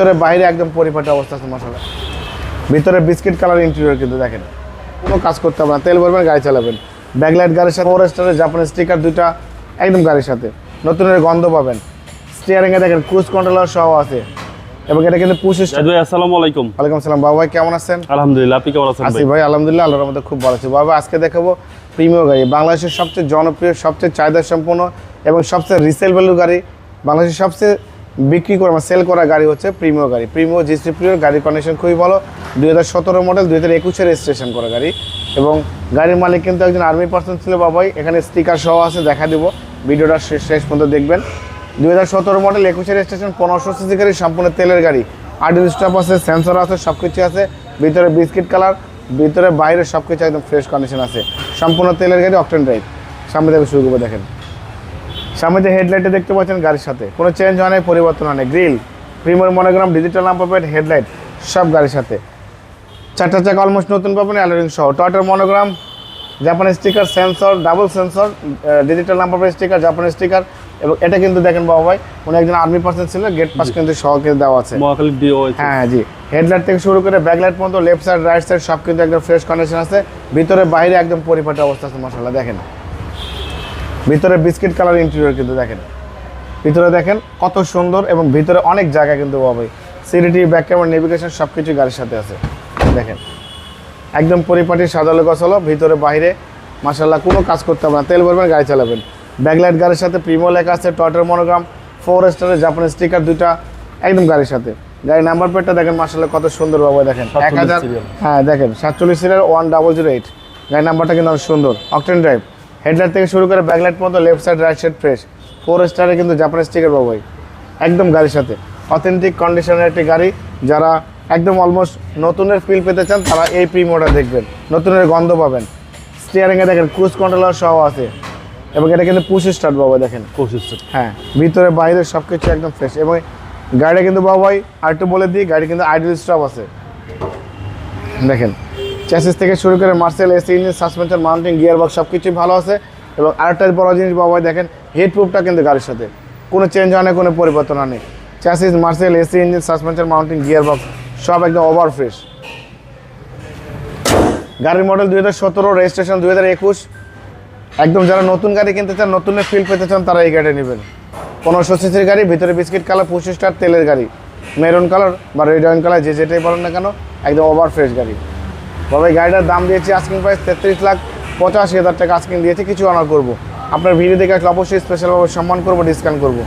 ভিতরে বাইরে একদম পরিপাটি অবস্থা আছে মশলা ভিতরে বিস্কিট কালার ইন্টেরিয়র কিন্তু দেখেন। কোনো কাজ করতে হবে না তেল ভরবেন গাড়ি চালাবেন। ব্যাকলাইট গাড়ির সাথে ফোরেস্টারের জাপানের স্টিকার দুইটা একদম গাড়ির সাথে। নতুনের গন্ধ পাবেন। স্টিয়ারিংয়ে দেখেন ক্রুজ কন্ট্রোলার সহ আছে। এবং এটা কিন্তু পুশ ভাই আসসালামু আলাইকুম। ওয়ালাইকুম সালাম বাবু ভাই কেমন আছেন? আলহামদুলিল্লাহ আপনি কেমন আছেন আসি ভাই? আলহামদুলিল্লাহ আল্লাহর মধ্যে খুব ভালো আছি। বাবা আজকে দেখাবো প্রিমিয় গাড়ি। বাংলাদেশের সবচেয়ে জনপ্রিয় সবচেয়ে চাহিদা সম্পন্ন এবং সবচেয়ে রিসেল ভ্যালু গাড়ি বাংলাদেশের সবচেয়ে বিক্রি করা সেল করা গাড়ি হচ্ছে প্রিমিয় গাড়ি। প্রিমিয় জিসি প্রিয় গাড়ির কন্ডিশন খুবই ভালো। দুই হাজার সতেরো মডেল দুই হাজার একুশে রেজিস্ট্রেশন করা গাড়ি। এবং গাড়ির মালিক কিন্তু একজন আর্মি পার্সন ছিল বাবাই। এখানে স্টিকার সহ আছে, দেখা দিব। ভিডিওটা শেষ শেষ পর্যন্ত দেখবেন। দুই হাজার সতেরো মডেল একুশে রেজিস্ট্রেশন পনেরোশো সিসি গাড়ি, সম্পূর্ণ তেলের গাড়ি। আর্ডিল স্টপ আছে সেন্সর আছে সব কিছু আছে। ভিতরে বিস্কিট কালার ভিতরে বাইরে সব কিছু একদম ফ্রেশ কন্ডিশন আছে। সম্পূর্ণ তেলের গাড়ি অকটেন ড্রাইভ সামনে থেকে শুরু করব, দেখেন। সামনে যে হেডলাইটে দেখতে পাচ্ছেন গাড়ির সাথে কোনো চেঞ্জ হয় নাই পরিবর্তন হয় grill premier monogram digital number plate headlight সব গাড়ির সাথে। চারটা চাকা অলমোস্ট নতুন পাবেন অ্যালারিং সহ। টয়টার মনোগ্রাম জাপানের sticker sensor double sensor digital number plate sticker জাপানের স্টিকার এবং এটা কিন্তু দেখেন বাবা ভাই উনি একজন আর্মি পার্সন ছিল গেট পাস কিন্তু সহ কিন্তু দেওয়া আছে হ্যাঁ জি। হেডলাইট থেকে শুরু করে ব্যাকলাইট পর্যন্ত লেফট সাইড রাইট সাইড সব কিন্তু একদম ফ্রেশ কন্ডিশন আছে। ভিতরে বাইরে একদম পরিপাটি অবস্থা আছে মশলা দেখেন। ভিতরে বিস্কিট কালার ইন্টেরিয়র কিন্তু দেখেন। ভিতরে দেখেন কত সুন্দর এবং ভিতরে অনেক জায়গা কিন্তু পাবে সিডিটি ব্যাক ক্যামেরা নেভিগেশন সব কিছু গাড়ির সাথে আছে। দেখেন। একদম পরিপাটি সাজালো গছালো ভিতরে বাইরে মাসাল্লাহ কোনো কাজ করতে হবে না। তেল ভরবেন গাড়ি চালাবেন। ব্যাকলাইট গাড়ির সাথে প্রিমো লেখা আছে টয়টার মনোগ্রাম ফোর স্টারের জাপানের স্টিকার দুইটা একদম গাড়ির সাথে। গাড়ির নাম্বার প্লেটটা দেখেন মাসাল্লাহ কত সুন্দর বাবা দেখেন। এক হাজার হ্যাঁ দেখেন সাতচল্লিশ serial one double zero eight গাড়ির নাম্বারটা কিন্তু অনেক সুন্দর। অকটেন ড্রাইভ হেডলাইট থেকে শুরু করে ব্যাকলাইট পর্যন্ত left side right side fresh four স্টারে কিন্তু জাপানের স্টিকার পাবো একদম গাড়ির সাথে। অথেন্টিক কন্ডিশনের একটি গাড়ি যারা একদম অলমোস্ট নতুনের ফিল পেতে চান তারা এই প্রিমোটা দেখবেন। নতুনের গন্ধ পাবেন। স্টিয়ারিংয়ে দেখেন ক্রুজ কন্ট্রোলার সহ আছে। এবং এটা কিন্তু পুশ স্টার্ট বাবা দেখেন। পঁচিশ হ্যাঁ ভিতরে বাইরে সব কিছু একদম ফ্রেশ এবং গাড়িটা কিন্তু বাবা ভাই আর একটু বলে দিই গাড়ি কিন্তু আইডল স্টপ আছে। দেখেন চ্যাসিস থেকে শুরু করে Marcel AC engine suspension mounting gear box সব কিছুই ভালো আছে। এবং আরেকটা বড় জিনিস বাবা ভাই দেখেন হেড প্রুফটা কিন্তু গাড়ির সাথে। কোনো চেঞ্জ হয় না, কোনো পরিবর্তন হয় না। Chassis Marcel AC engine suspension mounting gear box সব একদম ওভার ফ্রেশ গাড়ির মডেল দুই হাজার সতেরো রেজিস্ট্রেশন দুই হাজার একুশ। একদম যারা নতুন গাড়ি কিনতে চান, নতুনের ফিল পেতে চান, তারা এই গাড়ি নেবেন। পনেরোশো সিসির গাড়ি, ভিতরে বিস্কিট কালার পঁচিশ স্টার তেলের গাড়ি। মেরুন কালার বা রেড কালার যে যেটাই বলেন না কেন, একদম ওভার ফ্রেশ গাড়ি। তবে গাড়িটার দাম দিয়েছি আস্কিং প্রাইস তেত্রিশ লাখ পঁচাশি হাজার টাকা আস্কিং দিয়েছি, কিছু অনার করব। আপনার ভিডিও দেখে আসলে অবশ্যই স্পেশালভাবে সম্মান করব ডিসকাউন্ট করব।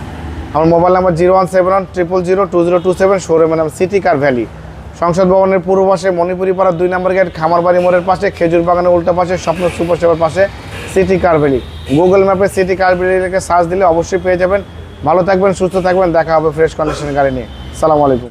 আমার mobile number zero one seven one triple zero two zero two seven শোরুমের নাম সিটি কার ভ্যালি সংসদ ভবনের পূর্ব পাশে মণিপুরি পাড়ার দুই নম্বর গেট খামারবাড়ি মোড়ের পাশে, খেজুর বাগানের উল্টা পাশে, স্বপ্ন সুপার শপের পাশে সিটি কার ভ্যালি গুগল ম্যাপে সিটি কার ভ্যালিকে সার্চ দিলে অবশ্যই পেয়ে যাবেন। ভালো থাকবেন, সুস্থ থাকবেন, দেখা হবে ফ্রেশ কন্ডিশন গাড়ি নিয়ে। সালাম আলাইকুম।